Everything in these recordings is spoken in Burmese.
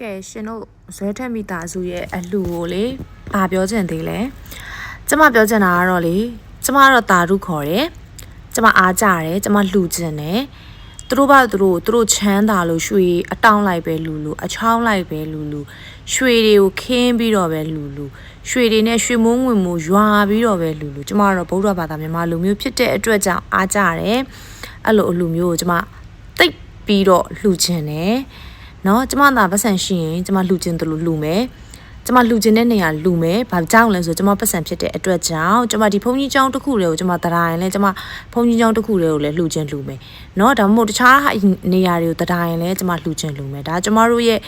ကဲရှင်တို့ဇွဲထက်မိသားစုရဲ့အလှကိုလေဘာပြောချင်သေးလဲကျမပြောချင်တာကတော့လေကျမကတော့တာရုခေါ်တယ်ကျမအားကြတယ်ကျမလှူချင်တယ်သူတို့ဘာသူတို့သူတို့ချမ်းသာလို့ရွှေအတောင်းလိုက်ပဲလူလူအချောင်းလိုက်ပဲလူလူရွှေတွေကိုခင်းပြီးတော့ပဲလူလူရွှေတွေနဲ့ရွှေမုံငွေမို့ရွာပြီးတော့ပဲလူလူကျမကတော့ဗုဒ္ဓဘာသာမြန်မာလူမျိုးဖြစ်တဲ့အတွက်ကြောင့်အားကြတယ်အဲ့လိုအလူမျိုးကိုကျမတိတ်ပြီးတော့လှူချင်တယ် เนาะကျမသာပတ်စံရှိရင်ကျမလှူခြင်းတယ်လို့လှူမယ်ကျမလှူခြင်းတဲ့နေရာလှူမယ်ဘာကြောင့်လဲဆိုကျမပတ်စံဖြစ်တဲ့အတွက်ကြောင့်ကျမဒီဘုန်းကြီးကျောင်းတစ်ခုတည်းကိုကျမတရာရင်လဲကျမဘုန်းကြီးကျောင်းတစ်ခုတည်းကိုလည်းလှူခြင်းလှူမယ်เนาะဒါမှမဟုတ်တခြားနေရာတွေကိုတရာရင်လဲကျမလှူခြင်းလှူမယ်ဒါကျမတို့ရဲ့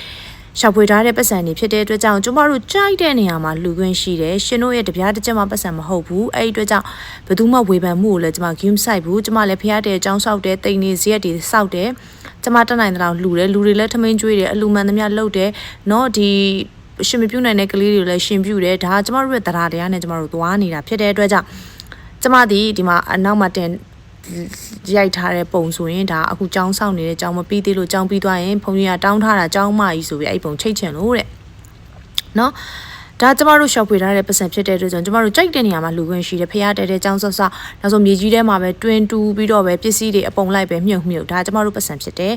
ရှောက်ဖွေထားတဲ့ပတ်စံတွေဖြစ်တဲ့အတွက်ကြောင့်ကျမတို့ကြိုက်တဲ့နေရာမှာလှူခွင့်ရှိတယ်ရှင်တို့ရဲ့တပြားတစ်ချက်မှပတ်စံမဟုတ်ဘူးအဲ့ဒီအတွက်ကြောင့်ဘယ်သူမှဝေဖန်မှုကိုလည်းကျမ game site ဘူးကျမလည်းဖျားတဲ့အကြောင်းဆောက်တယ်တိန်နေဇရက်တွေစောက်တယ်ကျမတက်နိုင်တဲ့လောက်လှူတယ်လူတွေလည်းထမင်းကျွေးတယ်အလူမှန်သမျှလှုပ်တယ်เนาะဒီရှင်မပြုတ်နိုင်တဲ့ကလေးတွေကိုလည်းရှင်ပြုတ်တယ်ဒါကကျမတို့ရဲ့တရားတရားနဲ့ကျမတို့သွားနေတာဖြစ်တဲ့အတွက်ကြောင့်ကျမဒီဒီမှာအနောက်မှာတင် ရိုက်ထားတဲ့ပုံဆိုရင်ဒါအခုចောင်းဆောင်နေတဲ့ចောင်းမပြီးသေးလို့ចောင်းပြီးသွားရင်ဘုန်းကြီးကတောင်းထားတာចောင်းမကြီးဆိုပြီးအဲ့ပုံချိတ်ချင်လို့တဲ့နော်ဒါကျမတို့ရှော့ဖွေထားတဲ့ပတ်စံဖြစ်တဲ့အတွက်ကြောင့်ကျမတို့ကြိုက်တဲ့နေရာမှာလူခွင့်ရှိတယ်ဖះတဲတဲ့ចောင်းဆော့ဆော့နောက်ဆုံးမြေကြီးထဲမှာပဲတွင်တူပြီးတော့ပဲပစ္စည်းတွေအပုံလိုက်ပဲမြုပ်မြုပ်ဒါကျမတို့ပတ်စံဖြစ်တယ်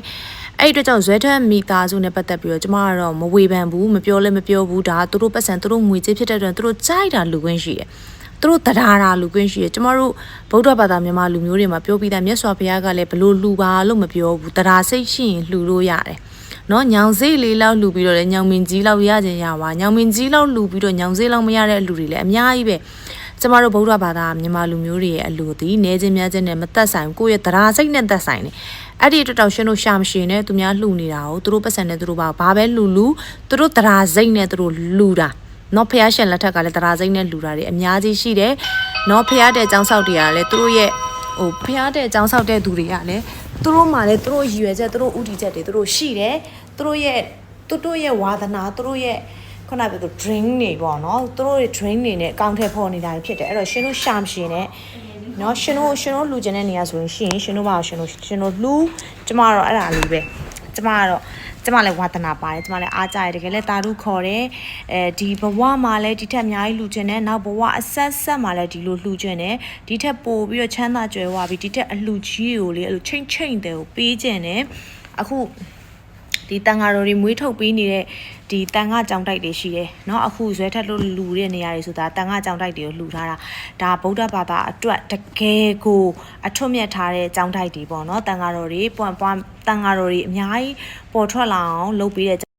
အဲ့ဒီအတွက်ကြောင့်ဇွဲထက်မိသားစုနဲ့ပတ်သက်ပြီးတော့ကျမကတော့မဝေဖန်ဘူးမပြောလည်းမပြောဘူးဒါသူတို့ပတ်စံသူတို့ငွေကြေးဖြစ်တဲ့အတွက်သူတို့ကြိုက်တာလူခွင့်ရှိတယ် သူတို့တရားတာလူခွင့်ရှိရကျမတို့ဗုဒ္ဓဘာသာမြန်မာလူမျိုးတွေမှာပြောပြီးသားမြတ်စွာဘုရားကလည်းဘလို့လူပါလို့မပြောဘူးတရားစိတ်ရှိရင်လှူလို့ရတယ်နော်ညောင်စိတ်လေးလောက်လှူပြီးတော့လည်းညောင်မင်ကြီးလောက်ရခြင်းရပါညောင်မင်ကြီးလောက်လှူပြီးတော့ညောင်စိတ်လောက်မရတဲ့လူတွေလည်းအများကြီးပဲကျမတို့ဗုဒ္ဓဘာသာမြန်မာလူမျိုးတွေရဲ့အလူသည်နေခြင်းများခြင်းနဲ့မသက်ဆိုင်ဘူးကိုယ့်ရဲ့တရားစိတ်နဲ့သက်ဆိုင်တယ်အဲ့ဒီအတွက်တောင်ရှင်တို့ရှာမရှိနဲ့သူများလှူနေတာကိုသူတို့ပတ်စံနဲ့သူတို့ဘာဘာပဲလှူလှူသူတို့တရားစိတ်နဲ့သူတို့လှူတာ နော်ဖះရှင်လက်ထက်ကလည်းတရားစိမ့်နဲ့လူတာတွေအများကြီးရှိတယ်။နော်ဖះတဲ့အကြောင်းဆောက်တွေကလည်းသူတို့ရဲ့ဟိုဖះတဲ့အကြောင်းဆောက်တဲ့သူတွေကလည်းသူတို့မှလည်းသူတို့ရည်ရွယ်ချက်သူတို့ဥတီချက်တွေသူတို့ရှိတယ်။သူတို့ရဲ့သူတို့ရဲ့ဝါသနာသူတို့ရဲ့ခုနကပြောသူ drink တွေပေါ့နော်။သူတို့ရဲ့ drink တွေနဲ့အကောင့်ထဲပေါ်နေတာဖြစ်တယ်။အဲ့တော့ရှင်တို့ရှာမရှင်နဲ့နော်ရှင်တို့ရှင်တို့လူကျင်တဲ့နေရာဆိုရင်ရှင်ရှင်တို့ပါရှင်တို့ရှင်တို့လူကျမကတော့အဲ့ဒါလေးပဲကျမကတော့ ကျမလည်းဝါသနာပါတယ်ကျမလည်းအားကြရတယ်တကယ်လည်းတာရုခေါ်တယ်အဲဒီဘဝမှာလည်းဒီထက်အများကြီးလှူခြင်းနဲ့နောက်ဘဝအဆက်ဆက်မှာလည်းဒီလိုလှူခြင်းနဲ့ဒီထက်ပိုပြီးတော့ချမ်းသာကြွယ်ဝပြီးဒီထက်အလှကြီးကိုလေအဲ့လိုချိန်ချိန်တယ်ကိုပေးခြင်းနဲ့အခု ဒီတန်ဃာတော်တွေမွေးထုတ်ပေးနေတဲ့ဒီတန်ဃာကြောင်တိုက်တွေရှိတယ်เนาะအခုဇွဲထက်လို့လူတဲ့နေရာတွေဆိုတာတန်ဃာကြောင်တိုက်တွေကိုလှူထားတာဒါဗုဒ္ဓဘာသာအတွက်တကယ်ကိုအထွတ်မြတ်ထားတဲ့ကြောင်တိုက်တွေပေါ့เนาะတန်ဃာတော်တွေပွမ်ပွမ်တန်ဃာတော်တွေအများကြီးပေါ်ထွက်လာအောင်လုပ်ပေးတဲ့